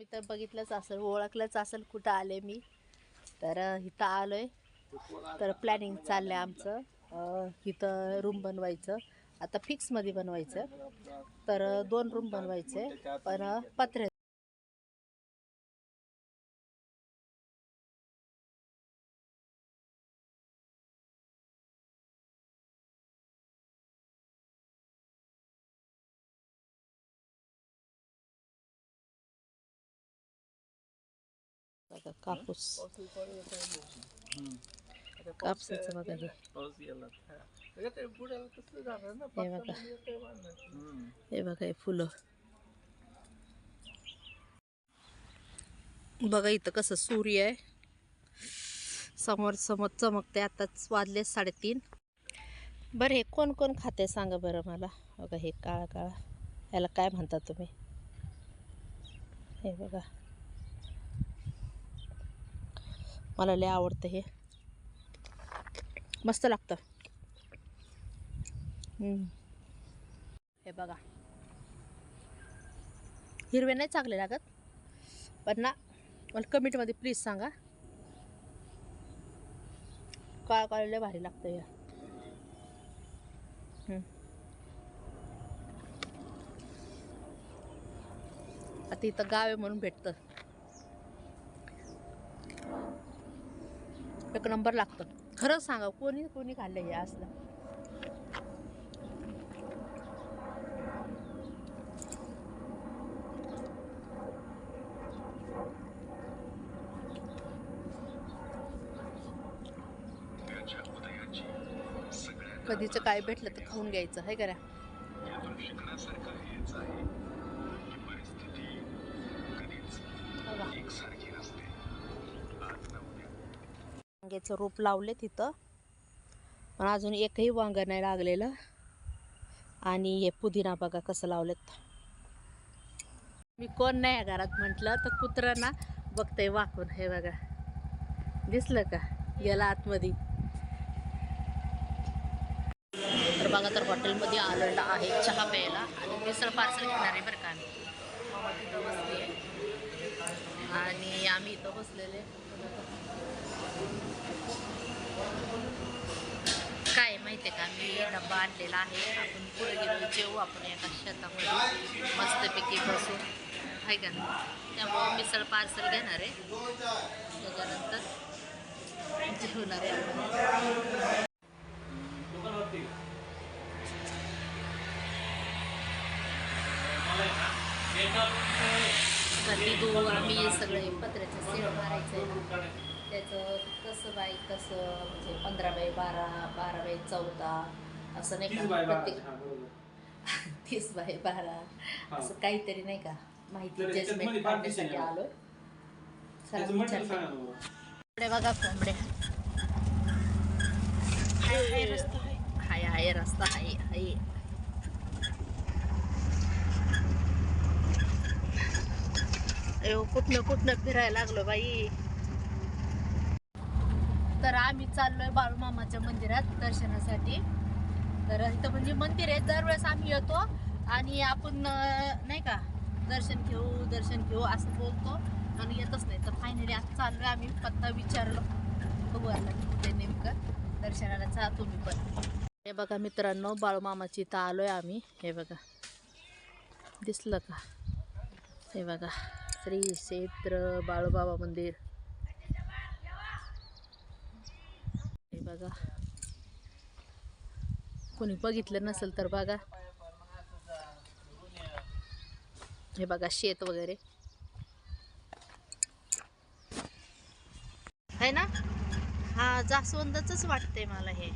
मी तर बघितलंच असेल ओळखलंच असेल कुठं आले मी. तर इथं आलो आहे तर प्लॅनिंग चाललं आहे आमचं इथं रूम बनवायचं. आता फिक्समध्ये बनवायचं. तर दोन रूम बनवायचे. पण पत्रे बघा, कापूस कापसाचं बघा हे हे बघा हे बघा हे फुलं बघा इथं कसं सूर्य आहे समोर समोर चमकते आताच वाजले साडेतीन बरं हे कोण कोण खाते सांगा बरं मला बघा हे काळा काळा याला काय म्हणता तुम्ही हे बघा मला लय आवडतं हे. मस्त लागतं. हे बघा. हिरवे नाही चांगले लागत पण ना मला कमेंटमध्ये प्लीज सांगा. काळ काळ लय भारी लागतं या आता इथं गाव आहे म्हणून भेटतं. एक नंबर लागतं खरं सांगा कोणी कोणी खाल्लं हे असलं? कधीच काय भेटलं तर खाऊन घ्यायचं आहे करा वांग्याचं रोप लावले तिथं. पण अजून एकही वांग नाही लागलेलं. आणि हे पुदिना बघा कसं लावलेत. मी कोण नाही घरात म्हटलं तर कुत्रा ना बघतंय वाकून. हे बघा. दिसलं का? गेला आतमध्ये. तर बघा तर हॉटेलमध्ये आलेलं आहे. चहा प्यायला. आणि मिसळ पार्सल घेणार आहे बरं का आम्ही मामा तिथं बसली आहे आणि आम्ही इथं बसलेले. काय माहिती आहे का मी डब्बा आणलेला आहे. आपण पुढे गेलो जेवू आपण एका शेतामध्ये. मस्तपैकी बसून आहे का त्यामुळं मिसळ पार्सल घेणार आहे. त्याच्यानंतर जेवणार आहे आपण. कधी दू आम्ही सगळे पत्र्याचं सेड मारायचं. आहे ना त्याचं कसं बाय कसं म्हणजे पंधरा बाय बारा बारा बाय चौदा असं नाही का? प्रत्येक तीस बाय बारा. असं काहीतरी नाही का? माहिती जजमेंट काढण्यासाठी आलो. कोंबडे बघा कोंबडे हाय हाय रस्ता हाय हाय रस्ता हाय हाय. अयो कुठनं कुठनं फिरायला लागलो बाई. तर आम्ही चाललोय बाळूमामाच्या मंदिरात दर्शनासाठी. तर इथं म्हणजे मंदिर आहे दरवेळेस आम्ही येतो आणि आपण नाही का दर्शन घेऊ दर्शन घेऊ असं बोलतो आणि येतच नाही. तर फायनली आता चाललोय आम्ही पत्ता विचारलो. बघू आता ते नेमकं दर्शनाला जा तुम्ही पण. हे बघा मित्रांनो बाळूमामाची इथं आलोय आम्ही. हे बघा. दिसलं का? हे बघा. श्री क्षेत्र बाळूबाबा मंदिर. हे बघा. कोणी बघितलं नसेल तर बघा. हे बघा शेत वगैरे. है ना? हा जास्वंदच वाटतंय मला हे.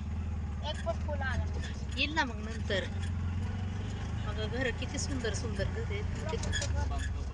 येईल ना मग नंतर. मग घर किती सुंदर सुंदर घर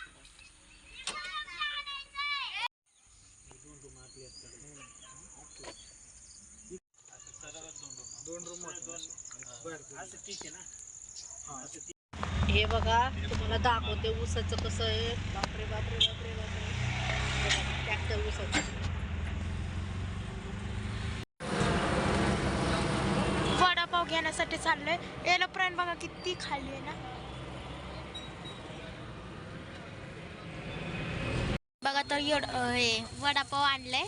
हे बघा तुम्हाला दाखवते ऊसाचं कसं आहे. बापरे बापरे बापरे बापरे. ट्रॅक्टर ऊसाचं. वडापाव घेण्यासाठी चाललोय. एरोप्लेन बघा किती खाली आहे ना. बघा तर एड हे वडापाव आणलाय.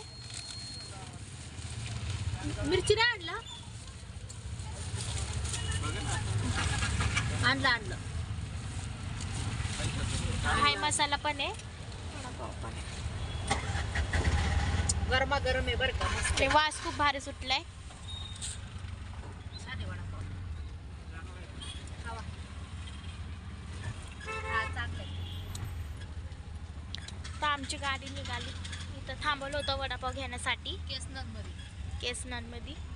मिरची नाही आणला? आणलं आणलं. हाय मसाला पण आहे. वडापाव पण आहे गरमा गरम आहे बरं का मस्त ते वास खूप भारी सुटलाय. छान आहे वडापाव. खावा. हा चांगलं आहे. तर आमची गाडी निघाली. इथं थांबवलं होतं वडापाव घेण्यासाठी. केसनरमध्ये केसनरमध्ये ठीक